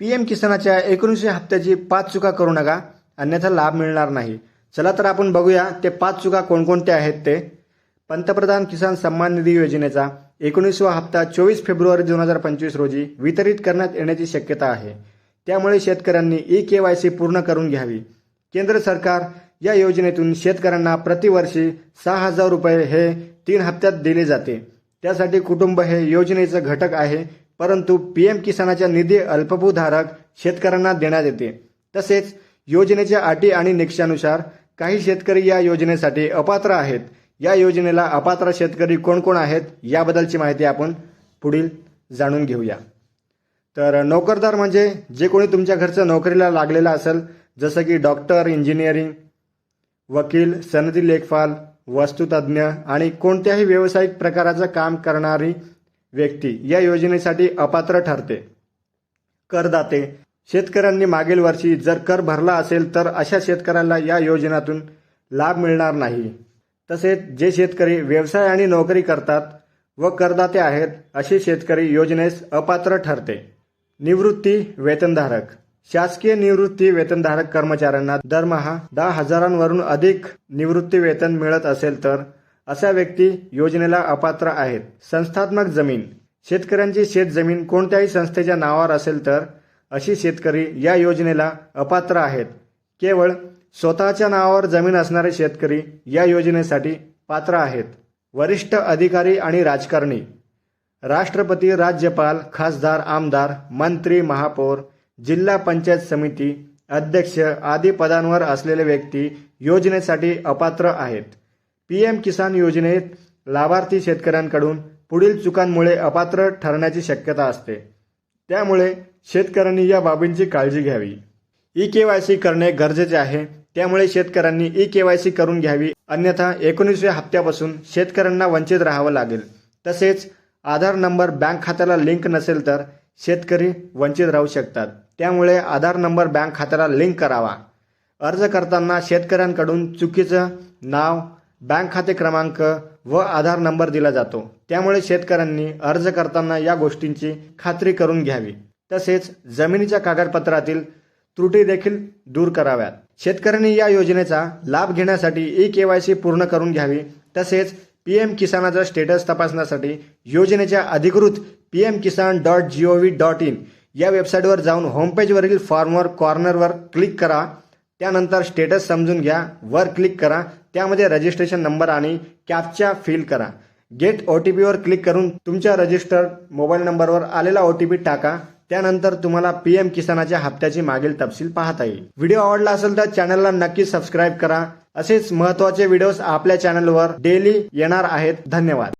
P M किसानाच्या एकोणीसशे हप्त्याची पाच चुका करू नका अन्यथा लाभ मिळणार नाही. चला तर आपण बघूया ते पाच चुका कोणकोणत्या आहेत ते. पंतप्रधान किसान सन्मान निधी योजनेचा एकोणीसवा हप्ता चोवीस फेब्रुवारी दोन हजार पंचवीस रोजी वितरित करण्यात येण्याची शक्यता आहे. त्यामुळे शेतकऱ्यांनी ई के वाय सी पूर्ण करून घ्यावी. केंद्र सरकार या योजनेतून शेतकऱ्यांना प्रतिवर्षी सहा हजार रुपये हे तीन हप्त्यात दिले जाते. त्यासाठी कुटुंब हे योजनेचं घटक आहे. परंतु पीएम किसानाच्या निधी अल्पभूधारक शेतकऱ्यांना देण्यात येते. तसेच योजनेच्या अटी आणि निकषानुसार काही शेतकरी या योजनेसाठी अपात्र आहेत. या योजनेला अपात्र शेतकरी कोण कोण आहेत याबद्दलची माहिती आपण पुढील जाणून घेऊया. तर नोकरदार म्हणजे जे कोणी तुमच्या घरचं नोकरीला लागलेलं असेल जसं की डॉक्टर इंजिनिअरिंग वकील सनदी लेखपाल वस्तुतज्ञ आणि कोणत्याही व्यावसायिक प्रकाराचं काम करणारी व्यक्ती या योजनेसाठी अपात्र ठरते. करदाते. शेतकऱ्यांनी मागील वर्षी जर कर भरला असेल तर अशा शेतकऱ्याला या योजनेतून लाभ मिळणार नाही. तसेच जे शेतकरी व्यवसाय आणि नोकरी करतात व करदाते आहेत असे शेतकरी योजनेस अपात्र ठरते. निवृत्ती वेतनधारक. शासकीय निवृत्ती वेतनधारक कर्मचाऱ्यांना दरमहा दहा हजारांवरून अधिक निवृत्ती वेतन मिळत असेल तर अशा व्यक्ती योजनेला अपात्र आहेत. संस्थात्मक जमीन. शेतकऱ्यांची शेतजमीन कोणत्याही संस्थेच्या नावावर असेल तर अशी शेतकरी या योजनेला अपात्र आहेत. केवळ स्वतःच्या नावावर जमीन असणारे शेतकरी या योजनेसाठी पात्र आहेत. वरिष्ठ अधिकारी आणि राजकारणी. राष्ट्रपती राज्यपाल खासदार आमदार मंत्री महापौर जिल्हा पंचायत समिती अध्यक्ष आदी पदांवर असलेले व्यक्ती योजनेसाठी अपात्र आहेत. पीएम किसान योजनेत लाभार्थी शेतकऱ्यांकडून पुढील चुकांमुळे अपात्र ठरण्याची शक्यता असते. त्यामुळे शेतकऱ्यांनी या बाबींची काळजी घ्यावी. ई के वाय सी करणे गरजेचे आहे. त्यामुळे शेतकऱ्यांनी ई के वाय सी करून घ्यावी. अन्यथा एकोणीसव्या हप्त्यापासून शेतकऱ्यांना वंचित राहावं लागेल. तसेच आधार नंबर बँक खात्याला लिंक नसेल तर शेतकरी वंचित राहू शकतात. त्यामुळे आधार नंबर बँक खात्याला लिंक करावा. अर्ज करताना शेतकऱ्यांकडून चुकीचं नाव बँक खाते क्रमांक व आधार नंबर दिला जातो. त्यामुळे शेतकऱ्यांनी अर्ज करताना या गोष्टींची खात्री करून घ्यावी. तसेच जमिनीच्या कागदपत्रातील त्रुटी देखील दूर कराव्यात. शेतकऱ्यांनी या योजनेचा लाभ घेण्यासाठी ई के वाय सी पूर्ण करून घ्यावी. तसेच पी एम किसानाचा स्टेटस तपासण्यासाठी योजनेच्या अधिकृत P M Kisan dot G O V dot in या वेबसाईटवर जाऊन होमपेजवरील फॉर्मवर कॉर्नरवर क्लिक करा. त्यानंतर स्टेटस समजून घ्या. वर क्लिक करा. त्यामध्ये रजिस्ट्रेशन नंबर आणि कॅपच्या फिल करा. गेट ओ टी पीवर क्लिक करून तुमच्या रजिस्टर्ड मोबाईल नंबरवर आलेला ओ टी पी टाका. त्यानंतर तुम्हाला पी एम किसानाच्या हप्त्याची मागील तपशील पाहता येईल. व्हिडिओ आवडला असेल तर चॅनलला नक्की सबस्क्राईब करा. असेच महत्त्वाचे व्हिडिओज आपल्या चॅनलवर डेली येणार आहेत. धन्यवाद.